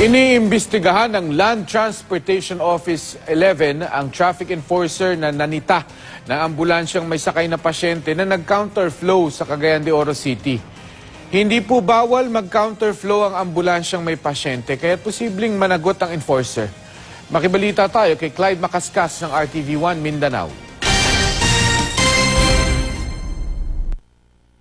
Iniimbestigahan ng Land Transportation Office 11 ang traffic enforcer na nanita na ambulansyang may sakay na pasyente na nag-counterflow sa Cagayan de Oro City. Hindi po bawal mag-counterflow ang ambulansyang may pasyente kaya posibleng managot ang enforcer. Makibalita tayo kay Clyde Makaskas ng RTV1 Mindanao.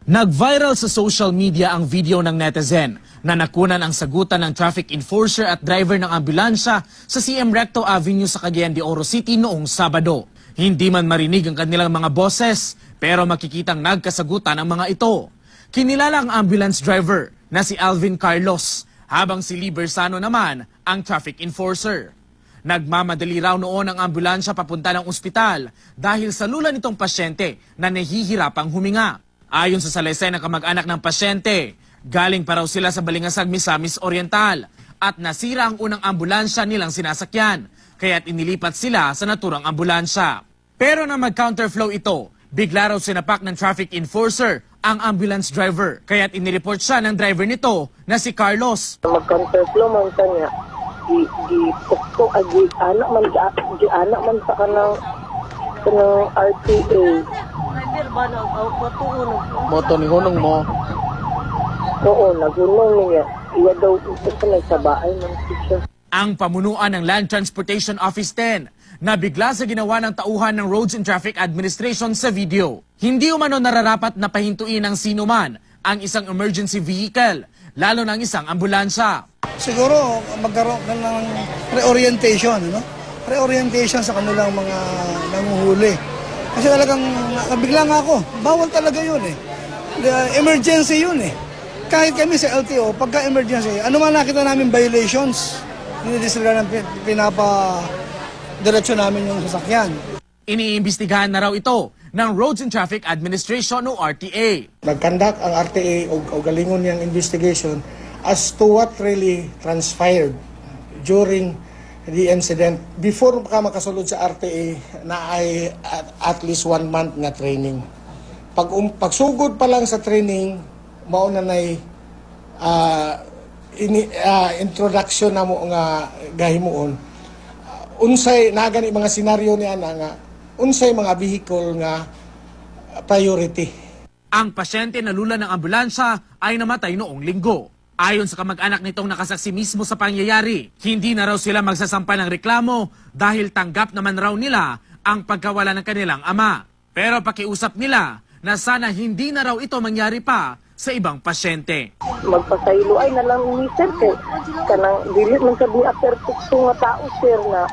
Nag-viral sa social media ang video ng netizen na nakunan ang sagutan ng traffic enforcer at driver ng ambulansya sa CM Recto Avenue sa Cagayan de Oro City noong Sabado. Hindi man marinig ang kanilang mga boses, pero makikitang nagkasagutan ang mga ito. Kinilala ang ambulance driver na si Alvin Carlos, habang si Lee Bersano naman ang traffic enforcer. Nagmamadali raw noon ang ambulansya papunta ng ospital dahil sa lula nitong pasyente na nahihirapang huminga. Ayon sa salaysay ng kamag-anak ng pasyente, galing pa raw sila sa Balingasag, Misamis Oriental at nasira ang unang ambulansya nilang sinasakyan, kaya't inilipat sila sa naturang ambulansya. Pero na mag-counterflow ito, bigla raw sinapak ng traffic enforcer ang ambulance driver, kaya't inireport siya ng driver nito na si Carlos. mag-counterflow man sa niya di di tukto agi anak man di anak man sa kanang kanang RTA Moto ni Hunong mo. oo nagunong niya iya daw ito sa nagsabaay man siya ang pamunuan ng Land Transportation Office 10 na bigla sa ginawa ng tauhan ng Roads and Traffic Administration sa video. Hindi umano nararapat na pahintuin ng sino man ang isang emergency vehicle, lalo ng isang ambulansya. siguro magkaroon ng, ng reorientation, ano? Reorientation sa kanilang mga nanguhuli. Kasi talagang nabigla nga ako. Bawal talaga yun eh. The emergency yun eh. Kahit kami sa LTO, pagka emergency, ano man nakita namin violations, dinidisregard ng pin- pinapa diretsyo namin yung sasakyan. Iniimbestigahan na raw ito ng Roads and Traffic Administration o RTA. nagkandak ang RTA o, o galingon niyang investigation as to what really transpired during the incident before ka makasulod sa RTA na ay at, least one month nga training. Pag um, pagsugod pa lang sa training, mao na nay ah, ini, ah, introduction na mo nga gahimuon. Ah, unsay na gani mga senaryo niya na nga unsay mga vehicle nga priority. Ang pasyente na lula ng ambulansya ay namatay noong linggo. Ayon sa kamag-anak nitong nakasaksi mismo sa pangyayari, hindi na raw sila magsasampa ng reklamo dahil tanggap naman raw nila ang pagkawala ng kanilang ama. Pero pakiusap nila na sana hindi na raw ito mangyari pa sa ibang pasyente. magpasaylo ay na lang ni sir kay kanang dili man sabi after nga tao sir na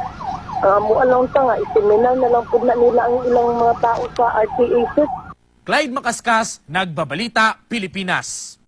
uh, mo along ta nga isiminal na lang pud na nila ang ilang mga tao sa RTA sir Clyde Makaskas, Nagbabalita, Pilipinas.